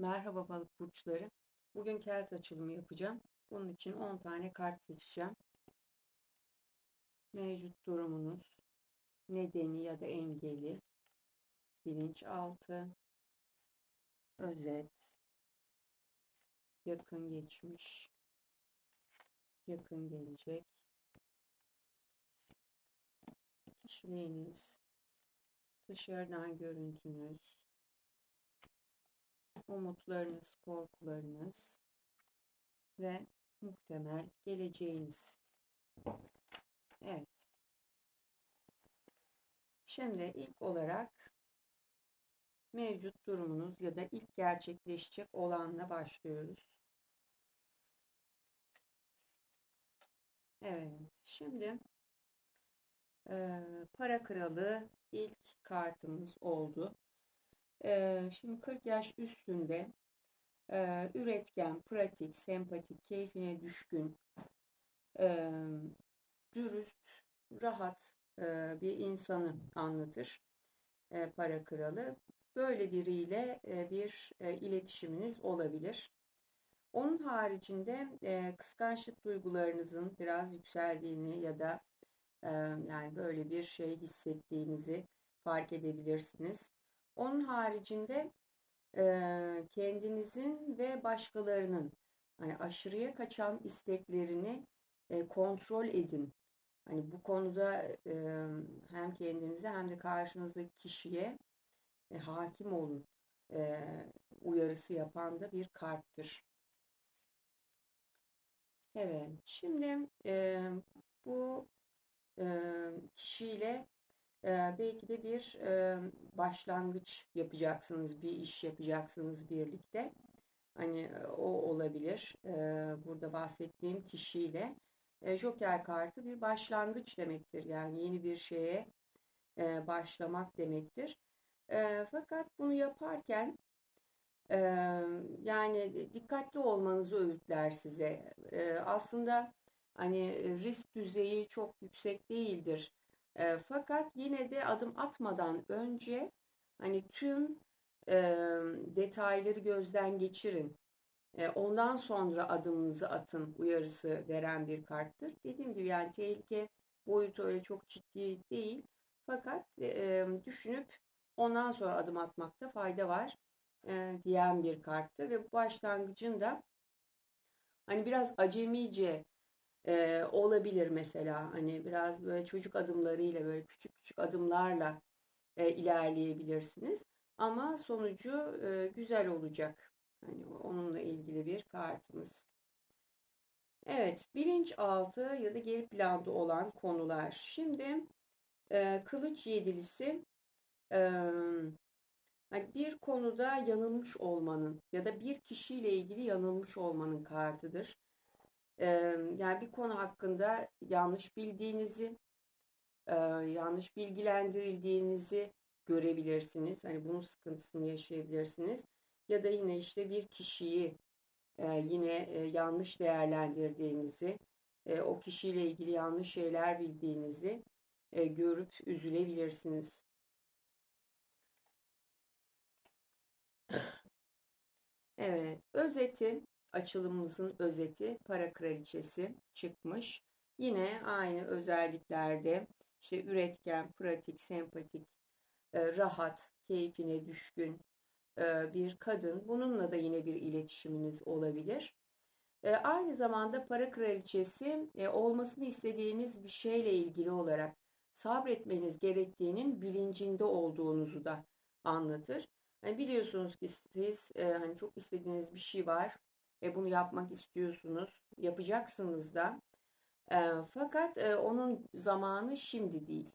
Merhaba balık burçları. Bugün kelt açılımı yapacağım. Bunun için 10 tane kart seçeceğim. Mevcut durumunuz, nedeni ya da engeli, bilinçaltı, özet, yakın geçmiş, yakın gelecek, kişiliğiniz, dışarıdan görüntünüz, umutlarınız, korkularınız ve muhtemel geleceğiniz. Evet. Şimdi ilk olarak mevcut durumunuz ya da ilk gerçekleşecek olanla başlıyoruz. Evet. Şimdi e, para kralı ilk kartımız oldu. Şimdi 40 yaş üstünde üretken, pratik, sempatik, keyfine düşkün, dürüst, rahat bir insanı anlatır para kralı. Böyle biriyle bir iletişiminiz olabilir. Onun haricinde kıskançlık duygularınızın biraz yükseldiğini ya da yani böyle bir şey hissettiğinizi fark edebilirsiniz. Onun haricinde e, kendinizin ve başkalarının hani aşırıya kaçan isteklerini e, kontrol edin. Hani bu konuda e, hem kendinize hem de karşınızdaki kişiye e, hakim olun e, uyarısı yapan da bir karttır. Evet, şimdi e, bu e, kişiyle belki de bir başlangıç yapacaksınız, bir iş yapacaksınız birlikte. Hani o olabilir. Burada bahsettiğim kişiyle. E, Joker kartı bir başlangıç demektir. Yani yeni bir şeye başlamak demektir. Fakat bunu yaparken yani dikkatli olmanızı öğütler size. Aslında hani risk düzeyi çok yüksek değildir e, fakat yine de adım atmadan önce hani tüm e, detayları gözden geçirin. E, ondan sonra adımınızı atın uyarısı veren bir karttır. Dediğim gibi yani tehlike boyutu öyle çok ciddi değil. Fakat e, düşünüp ondan sonra adım atmakta fayda var e, diyen bir karttır. Ve bu başlangıcın da hani biraz acemice e, olabilir mesela hani biraz böyle çocuk adımlarıyla böyle küçük küçük adımlarla e, ilerleyebilirsiniz ama sonucu e, güzel olacak. Hani onunla ilgili bir kartımız. Evet, bilinçaltı ya da geri planda olan konular. Şimdi e, kılıç yedilisi e, hani bir konuda yanılmış olmanın ya da bir kişiyle ilgili yanılmış olmanın kartıdır yani bir konu hakkında yanlış bildiğinizi, yanlış bilgilendirildiğinizi görebilirsiniz. Hani bunun sıkıntısını yaşayabilirsiniz. Ya da yine işte bir kişiyi yine yanlış değerlendirdiğinizi, o kişiyle ilgili yanlış şeyler bildiğinizi görüp üzülebilirsiniz. Evet, özeti açılımımızın özeti para kraliçesi çıkmış. Yine aynı özelliklerde işte üretken, pratik, sempatik, e, rahat, keyfine düşkün e, bir kadın. Bununla da yine bir iletişiminiz olabilir. E, aynı zamanda para kraliçesi olmasını istediğiniz bir şeyle ilgili olarak sabretmeniz gerektiğinin bilincinde olduğunuzu da anlatır. Yani biliyorsunuz ki siz hani çok istediğiniz bir şey var ve bunu yapmak istiyorsunuz. Yapacaksınız da. E, fakat e, onun zamanı şimdi değil.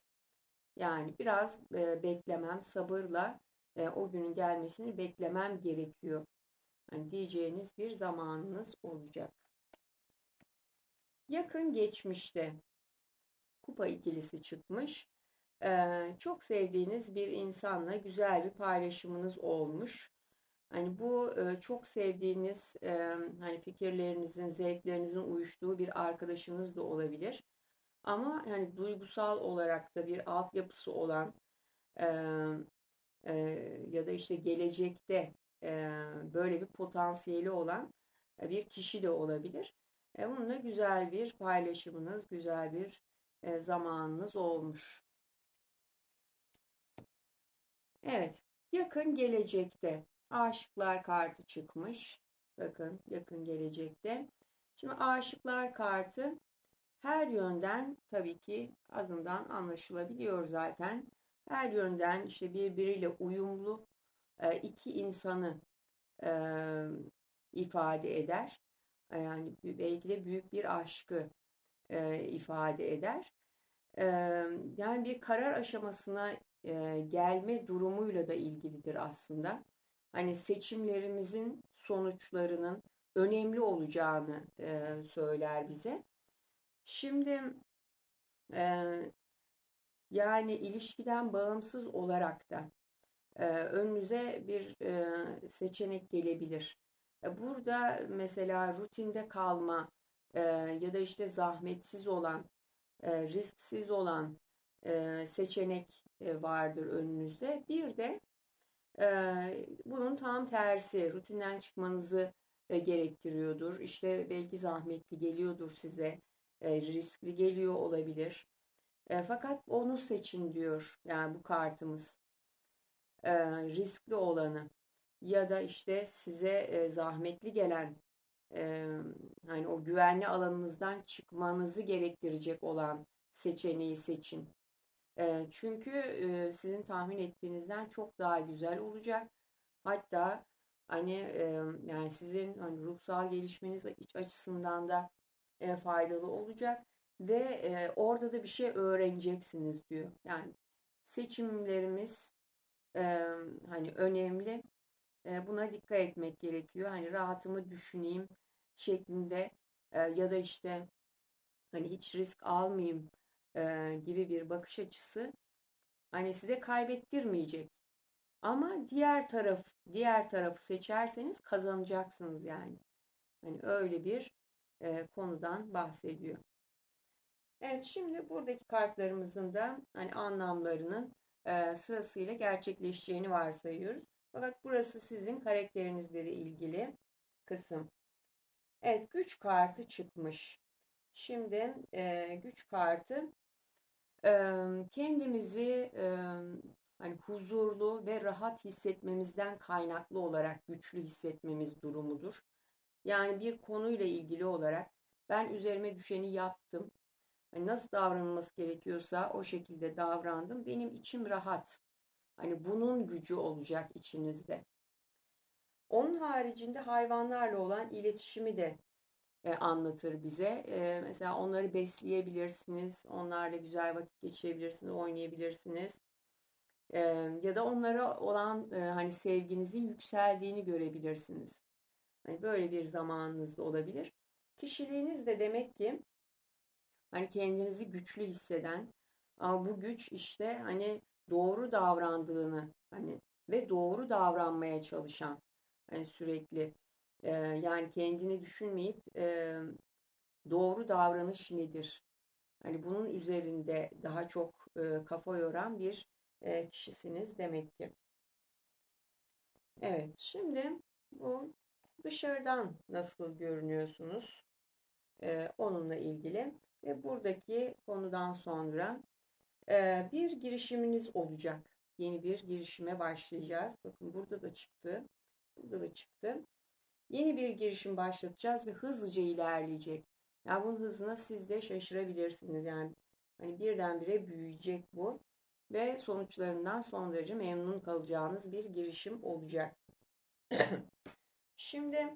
Yani biraz e, beklemem, sabırla o günün gelmesini beklemem gerekiyor. Yani diyeceğiniz bir zamanınız olacak. Yakın geçmişte kupa ikilisi çıkmış. Çok sevdiğiniz bir insanla güzel bir paylaşımınız olmuş. Hani bu çok sevdiğiniz hani fikirlerinizin, zevklerinizin uyuştuğu bir arkadaşınız da olabilir. Ama yani duygusal olarak da bir altyapısı olan ya da işte gelecekte e, böyle bir potansiyeli olan bir kişi de olabilir. E, bununla güzel bir paylaşımınız, güzel bir e, zamanınız olmuş. Evet, yakın gelecekte aşıklar kartı çıkmış. Bakın yakın gelecekte. Şimdi aşıklar kartı her yönden tabii ki adından anlaşılabiliyor zaten. Her yönden işte birbiriyle uyumlu e, iki insanı e, ifade eder. E, yani belki de büyük bir aşkı ifade eder. Yani bir karar aşamasına gelme durumuyla da ilgilidir aslında. Hani seçimlerimizin sonuçlarının önemli olacağını söyler bize. Şimdi yani ilişkiden bağımsız olarak da önünüze bir seçenek gelebilir. Burada mesela rutinde kalma ya da işte zahmetsiz olan, risksiz olan seçenek vardır önünüzde. Bir de bunun tam tersi, rutinden çıkmanızı gerektiriyordur. İşte belki zahmetli geliyordur size, riskli geliyor olabilir. Fakat onu seçin diyor yani bu kartımız. Riskli olanı ya da işte size zahmetli gelen hani o güvenli alanınızdan çıkmanızı gerektirecek olan seçeneği seçin. Çünkü sizin tahmin ettiğinizden çok daha güzel olacak. Hatta hani yani sizin hani ruhsal gelişmeniz açısından da faydalı olacak ve orada da bir şey öğreneceksiniz diyor. Yani seçimlerimiz hani önemli. buna dikkat etmek gerekiyor. Hani rahatımı düşüneyim şeklinde ya da işte hani hiç risk almayayım gibi bir bakış açısı hani size kaybettirmeyecek. Ama diğer taraf diğer tarafı seçerseniz kazanacaksınız yani. Hani öyle bir e, konudan bahsediyor. Evet şimdi buradaki kartlarımızın da hani anlamlarının e, sırasıyla gerçekleşeceğini varsayıyoruz. Fakat burası sizin karakterinizle ilgili kısım. Evet güç kartı çıkmış. Şimdi e, güç kartı kendimizi hani huzurlu ve rahat hissetmemizden kaynaklı olarak güçlü hissetmemiz durumudur. Yani bir konuyla ilgili olarak ben üzerime düşeni yaptım. Hani nasıl davranılması gerekiyorsa o şekilde davrandım. Benim içim rahat. Hani bunun gücü olacak içinizde. Onun haricinde hayvanlarla olan iletişimi de anlatır bize. E, mesela onları besleyebilirsiniz, onlarla güzel vakit geçirebilirsiniz, oynayabilirsiniz. E, ya da onlara olan e, hani sevginizin yükseldiğini görebilirsiniz. Hani böyle bir zamanınız olabilir. Kişiliğiniz de demek ki hani kendinizi güçlü hisseden ama bu güç işte hani doğru davrandığını hani ve doğru davranmaya çalışan hani sürekli e, yani kendini düşünmeyip e, doğru davranış nedir? Hani bunun üzerinde daha çok e, kafa yoran bir e, kişisiniz demek ki. Evet, şimdi bu dışarıdan nasıl görünüyorsunuz? E, onunla ilgili ve buradaki konudan sonra e, bir girişiminiz olacak. Yeni bir girişime başlayacağız. Bakın burada da çıktı. Burada da çıktı. Yeni bir girişim başlatacağız ve hızlıca ilerleyecek. Yani bunun hızına siz de şaşırabilirsiniz. Yani hani birdenbire büyüyecek bu ve sonuçlarından son derece memnun kalacağınız bir girişim olacak. Şimdi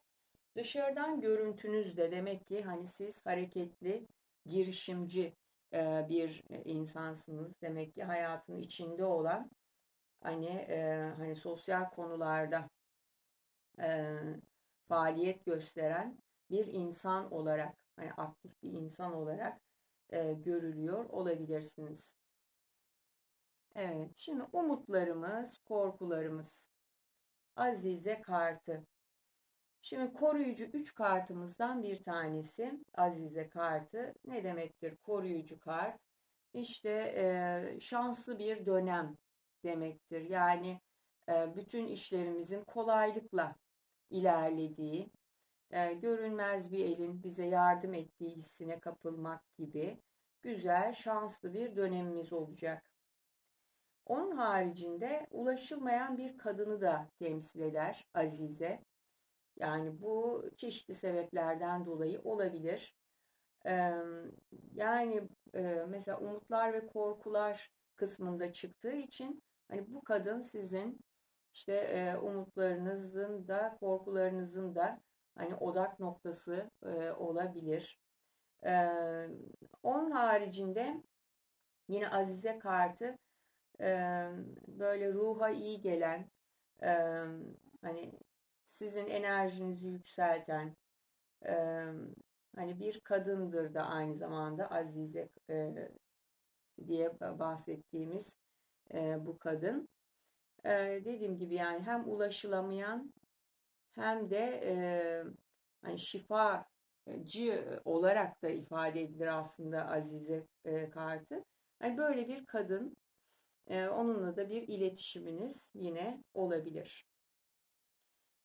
dışarıdan görüntünüz de demek ki hani siz hareketli, girişimci e, bir insansınız. Demek ki hayatın içinde olan hani e, hani sosyal konularda e, faaliyet gösteren bir insan olarak, hani aktif bir insan olarak e, görülüyor olabilirsiniz. Evet, şimdi umutlarımız, korkularımız. Azize kartı. Şimdi koruyucu 3 kartımızdan bir tanesi Azize kartı. Ne demektir koruyucu kart? İşte e, şanslı bir dönem demektir. Yani e, bütün işlerimizin kolaylıkla ilerlediği, e, görünmez bir elin bize yardım ettiği hissine kapılmak gibi güzel, şanslı bir dönemimiz olacak. Onun haricinde ulaşılmayan bir kadını da temsil eder Azize. Yani bu çeşitli sebeplerden dolayı olabilir. Yani mesela umutlar ve korkular kısmında çıktığı için hani bu kadın sizin işte umutlarınızın da korkularınızın da hani odak noktası olabilir. Onun haricinde yine Azize kartı böyle ruha iyi gelen hani sizin enerjinizi yükselten hani bir kadındır da aynı zamanda Azize diye bahsettiğimiz bu kadın. Dediğim gibi yani hem ulaşılamayan hem de hani şifacı olarak da ifade edilir aslında Azize kartı. Hani böyle bir kadın onunla da bir iletişiminiz yine olabilir.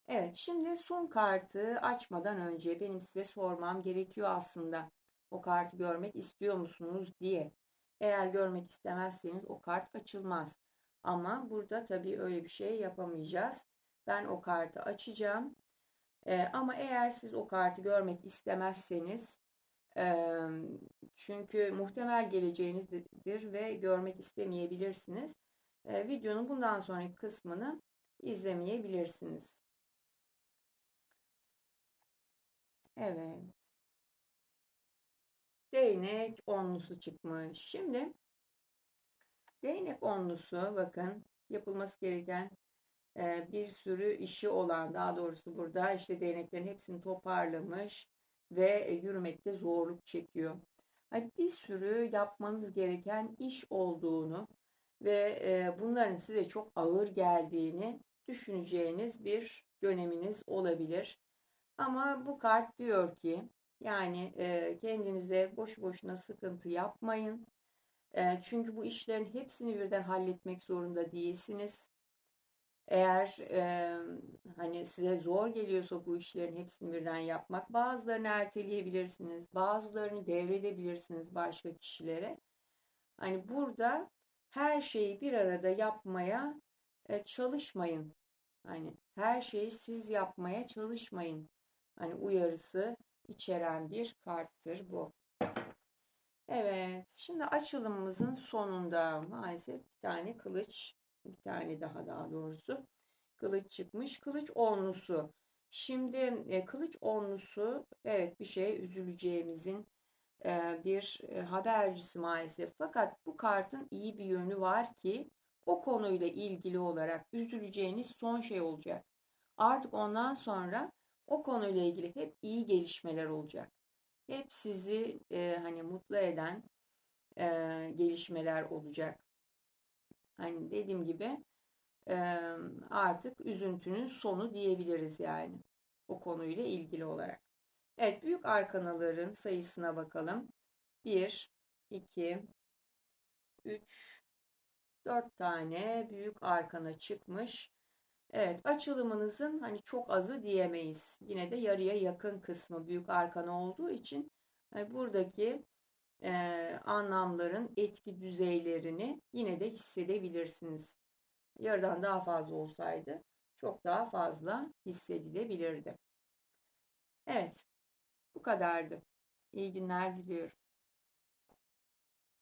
Evet, şimdi son kartı açmadan önce benim size sormam gerekiyor aslında. O kartı görmek istiyor musunuz diye. Eğer görmek istemezseniz o kart açılmaz. Ama burada tabii öyle bir şey yapamayacağız. Ben o kartı açacağım. Ee, ama eğer siz o kartı görmek istemezseniz e, çünkü muhtemel geleceğinizdir ve görmek istemeyebilirsiniz. E, videonun bundan sonraki kısmını izlemeyebilirsiniz. Evet. Değnek onlusu çıkmış. Şimdi değnek onlusu bakın yapılması gereken e, bir sürü işi olan daha doğrusu burada işte değneklerin hepsini toparlamış ve yürümekte zorluk çekiyor. Hani bir sürü yapmanız gereken iş olduğunu ve e, bunların size çok ağır geldiğini düşüneceğiniz bir döneminiz olabilir. Ama bu kart diyor ki yani e, kendinize boş boşuna sıkıntı yapmayın. Çünkü bu işlerin hepsini birden halletmek zorunda değilsiniz. Eğer e, hani size zor geliyorsa bu işlerin hepsini birden yapmak, bazılarını erteleyebilirsiniz, bazılarını devredebilirsiniz başka kişilere. Hani burada her şeyi bir arada yapmaya e, çalışmayın. Hani her şeyi siz yapmaya çalışmayın. Hani uyarısı içeren bir karttır bu. Evet, şimdi açılımımızın sonunda maalesef bir tane kılıç bir tane daha daha doğrusu kılıç çıkmış. Kılıç onlusu. Şimdi e, kılıç onlusu evet bir şey üzüleceğimizin e, bir e, habercisi maalesef. Fakat bu kartın iyi bir yönü var ki o konuyla ilgili olarak üzüleceğiniz son şey olacak. Artık ondan sonra o konuyla ilgili hep iyi gelişmeler olacak. Hep sizi e, hani mutlu eden e, gelişmeler olacak. Hani dediğim gibi artık üzüntünün sonu diyebiliriz yani o konuyla ilgili olarak. Evet büyük arkanaların sayısına bakalım. 1, 2, 3, 4 tane büyük arkana çıkmış. Evet açılımınızın hani çok azı diyemeyiz. Yine de yarıya yakın kısmı büyük arkana olduğu için hani buradaki e, anlamların etki düzeylerini yine de hissedebilirsiniz. Yarıdan daha fazla olsaydı çok daha fazla hissedilebilirdi. Evet, bu kadardı. İyi günler diliyorum.